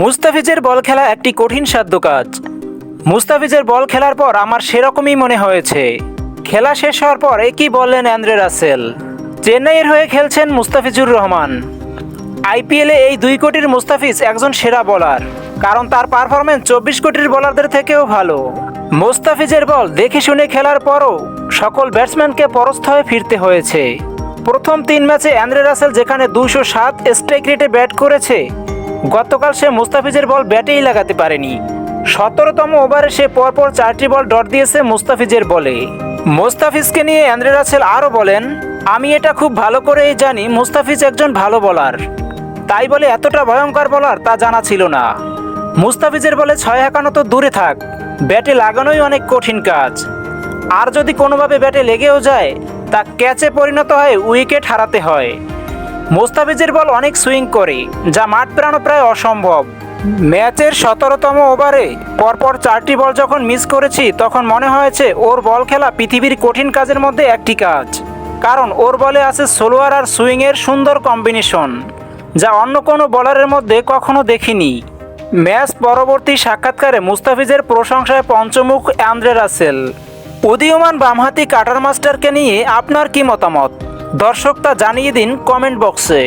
মুস্তাফিজের বল খেলা একটি কঠিন সাধ্য কাজ। মুস্তাফিজের বল খেলার পর আমার সেরকমই মনে হয়েছে। খেলা শেষ হওয়ার পর একই বললেন অ্যান্দ্রে রাসেল। চেন্নাইয়ের হয়ে খেলছেন মুস্তাফিজুর রহমান। আইপিএলে এই দুই কোটির মুস্তাফিজ একজন সেরা বলার, কারণ তার পারফরমেন্স চব্বিশ কোটির বলারদের থেকেও ভালো। মুস্তাফিজের বল দেখে শুনে খেলার পরও সকল ব্যাটসম্যানকে পরস্থ হয়ে ফিরতে হয়েছে। প্রথম তিন ম্যাচে অ্যান্দ্রে রাসেল যেখানে দুশো সাত স্ট্রাইক রেটে ব্যাট করেছে গতকাল সে মুস্তাফিজের বল ব্যাটেই লাগাতে পারেনি। সতেরোতম ওভারে সে পরপর চারটি বল ডট দিয়েছে মুস্তাফিজের বলে। মুস্তাফিজকে নিয়ে অ্যান্দ্রে রাসেল আরও বলেন, আমি এটা খুব ভালো করেই জানি, মুস্তাফিজ একজন ভালো বলার। তাই বলে এতটা ভয়ঙ্কর বলার তা জানা ছিল না। মুস্তাফিজের বলে ছয় হাঁকানো তো দূরে থাক, ব্যাটে লাগানোই অনেক কঠিন কাজ। আর যদি কোনোভাবে ব্যাটে লেগেও যায়, তা ক্যাচে পরিণত হয়ে উইকেট হারাতে হয়। মোস্তাফিজের বল অনেক সুইং করে, যা মাঠ পেরানো প্রায় অসম্ভব। ম্যাচের সতেরোতম ওভারে পরপর চারটি বল যখন মিস করেছি, তখন মনে হয়েছে ওর বল খেলা পৃথিবীর কঠিন কাজের মধ্যে একটি কাজ। কারণ ওর বলে আছে সোলোয়ার আর সুইংয়ের সুন্দর কম্বিনেশন, যা অন্য কোনো বলারের মধ্যে কখনো দেখিনি। ম্যাচ পরবর্তী সাক্ষাৎকারে মুস্তাফিজের প্রশংসায় পঞ্চমুখ অ্যান্দ্রে রাসেল। উদীয়মান বামহাতি কাটার মাস্টারকে নিয়ে আপনার কি মতামত? দর্শক তা জানিয়ে দিন কমেন্ট বক্সে